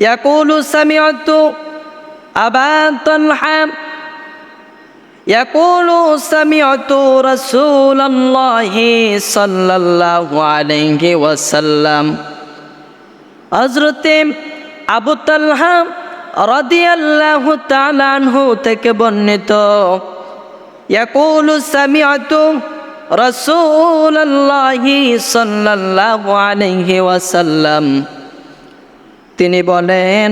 يقول سمعت أبا طلحة يقول سمعت رسول الله صلى الله عليه وسلم হজরতে আবু তালহা রাদিয়াল্লাহু তাআলা আনহু থেকে বর্ণিত ইয়াকুলু সামিআতু রাসূলুল্লাহি সাল্লাল্লাহু আলাইহি ওয়াসাল্লাম তিনি বলেন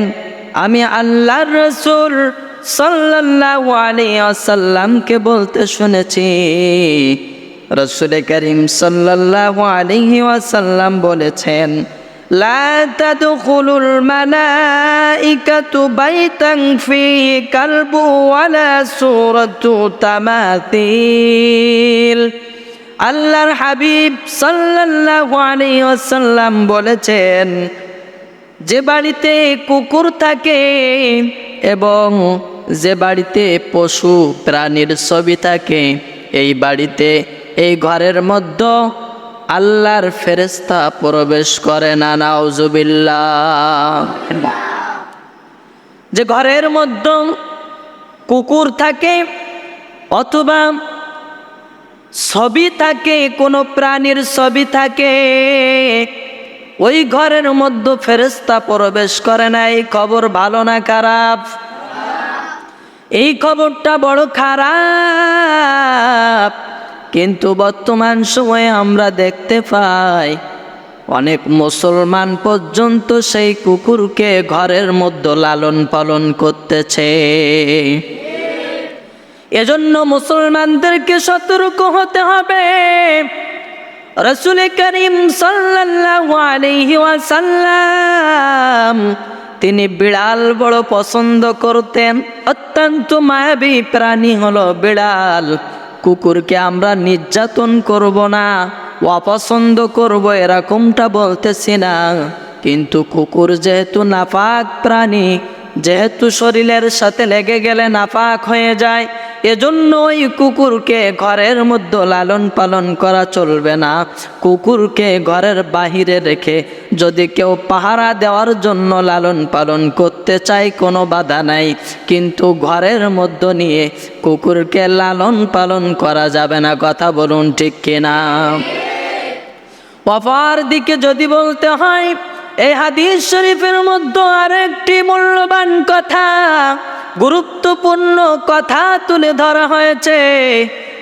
আমি আল্লাহর রসুল সাল্লাল্লাহু আলাইহি ওয়াসাল্লামকে বলতে শুনেছি রসুল করিম সাল্লাল্লাহু আলাইহি ওয়াসাল্লাম বলেছেন لا تدخل الملائكة بيتا فيه كلب ولا سورة تماثيل আল্লাহর হাবিব সাল্লাল্লাহু আলাইহি ওয়াসাল্লাম বলেছেন যে বাড়িতে কুকুর থাকে এবং যে বাড়িতে পশু প্রাণীর ছবি থাকে, এই বাড়িতে, এই ঘরের মধ্যে আল্লাহর ফেরেস্তা প্রবেশ করে না, নাউজুবিল্লাহ। যে ঘরের মধ্যে কুকুর থাকে অথবা ছবি থাকে, কোনো প্রাণীর ছবি থাকে ওই ঘরের মধ্যে ফেরেস্তা প্রবেশ করে না, এই খবর ভালো না খারাপ? এই খবরটা বড় খারাপ। কিন্তু বর্তমান সময়ে আমরা দেখতে পাই, অনেক মুসলমান পর্যন্ত সেই কুকুরকে ঘরের মধ্যে লালন পালন করতেছে। এজন্য মুসলমানদেরকে সতর্ক হতে হবে। রসুল করিম ওয়াসাল্লাম, তিনি বিড়াল বড় পছন্দ করতেন। অত্যন্ত মায়াবী প্রাণী হলো বিড়াল। কুকুরকে আমরা নির্যাতন করব না, অপছন্দ করব, এরকমটা বলতেছি না। কিন্তু কুকুর যেহেতু নাপাক প্রাণী যেহেতু শরীরের সাথে লেগে গেলে নাপাক হয়ে যায় এজন্য ওই কুকুরকে ঘরের মধ্যে লালন পালন করা চলবে না। কুকুরকে ঘরের বাহিরে রেখে যদি কেউ পাহারা দেওয়ার জন্য লালন পালন করতে চায়, কোনো বাধা নাই। কিন্তু ঘরের মধ্যে নিয়ে কুকুরকে লালন পালন করা যাবে না, কথা বলুন ঠিক কিনা? অপার দিকে যদি বলতে হয় এই হাদিস শরীফের মধ্যে আরেকটি মূল্যবান কথা গুরুত্বপূর্ণ কথা তুলে ধরা হয়েছে।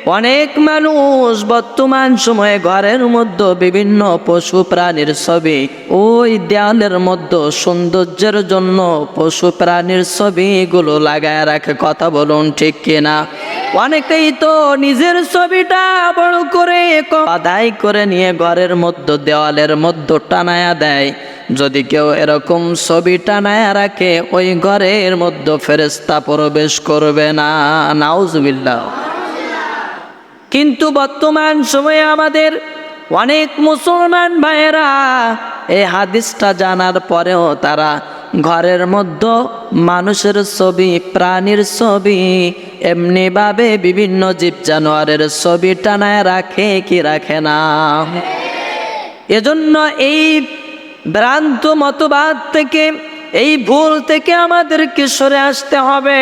অনেক মানুষ বর্তমান সময়ে ঘরের মধ্যে বিভিন্ন পশু প্রাণীর ছবি, ওই দেয়ালের মধ্যে সৌন্দর্যের জন্য পশু প্রাণীর ছবিগুলো লাগায় রাখে, কথা বলুন ঠিক কিনা? অনেকেই তো নিজের ছবিটা বড় করে আদায় করে নিয়ে ঘরের মধ্যে দেওয়ালের মধ্যে টানায়া দেয়। যদি কেউ এরকম ছবি টানায়া রাখে, ওই ঘরের মধ্যে ফেরেস্তা প্রবেশ করবে না। নাউজবিল্লাহ। কিন্তু বর্তমান সময়ে আমাদের অনেক মুসলমান ভাইয়েরা এই হাদিসটা জানার পরেও তারা ঘরের মধ্যে মানুষের ছবি, প্রাণীর ছবি, এমনিভাবে বিভিন্ন জীব জানোয়ারের ছবি টানায় রাখে কি রাখে না। এজন্য এই ভ্রান্ত মতবাদ থেকে, এই ভুল থেকে আমাদেরকে সরে আসতে হবে।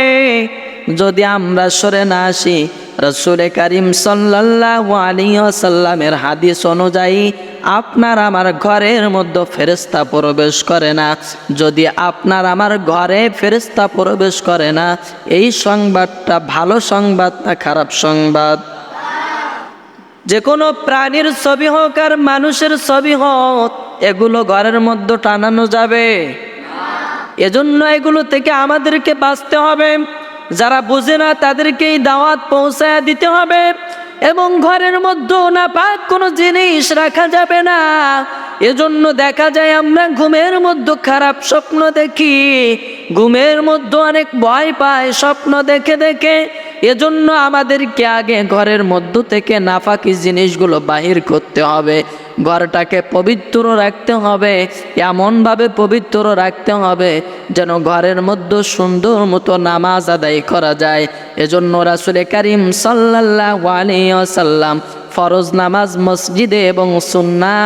যদি আমরা সরে না আসি রসুল করিম ওয়াসাল্লামের হাদিস অনুযায়ী, আপনার আমার ঘরের মধ্যে ফেরেস্তা প্রবেশ করে না। যদি আপনার আমার ঘরে ফেরেস্তা প্রবেশ করে না, এই সংবাদটা ভালো সংবাদ না খারাপ সংবাদ? যে কোনো প্রাণীর ছবি হোক আর মানুষের ছবি হোক, এগুলো ঘরের মধ্যে টানানো যাবে। এজন্য এগুলো থেকে আমাদেরকে বাঁচতে হবে। যারা বুঝে না তাদেরকেই দাওয়াত পৌঁছায় দিতে হবে এবং ঘরের মধ্যে না পাক কোনো জিনিস রাখা যাবে না। এজন্য দেখা যায় আমরা ঘুমের মধ্যে খারাপ স্বপ্ন দেখি, ঘুমের মধ্যে অনেক ভয় পায় স্বপ্ন দেখে দেখে। এজন্য আমাদেরকে আগে ঘরের মধ্য থেকে নাফাকি জিনিসগুলো বাহির করতে হবে। ঘরটাকে পবিত্র রাখতে হবে, এমনভাবে পবিত্র রাখতে হবে যেন ঘরের মধ্যে সুন্দর মতো নামাজ আদায় করা যায়। এজন্য রাসুলে করিম সাল্লাহ সাল্লাম ফরজ নামাজ মসজিদে এবং সুন্না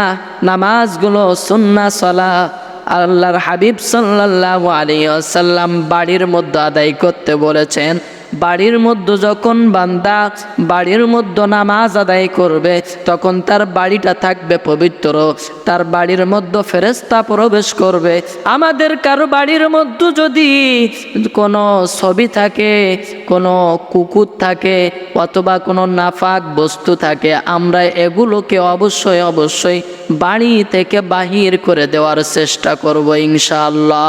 নামাজগুলো সুন্না সলা আল্লাহর হাবিব সাল্লাল্লাহু আলাইহি ওয়াসাল্লাম বাড়ির মধ্যে আদায় করতে বলেছেন। বাড়ির মধ্যে যখন বান্দা বাড়ির মধ্যে নামাজ আদায় করবে, তখন তার বাড়িটা থাকবে পবিত্র। তার বাড়ির মধ্যে ফেরেস্তা প্রবেশ করবে। আমাদের কারও বাড়ির মধ্যে যদি কোনো ছবি থাকে, কোনো কুকুর থাকে অথবা কোনো নাফাক বস্তু থাকে, আমরা এগুলোকে অবশ্যই অবশ্যই বাড়ি থেকে বাহির করে দেওয়ার চেষ্টা করব ইনশাআল্লাহ।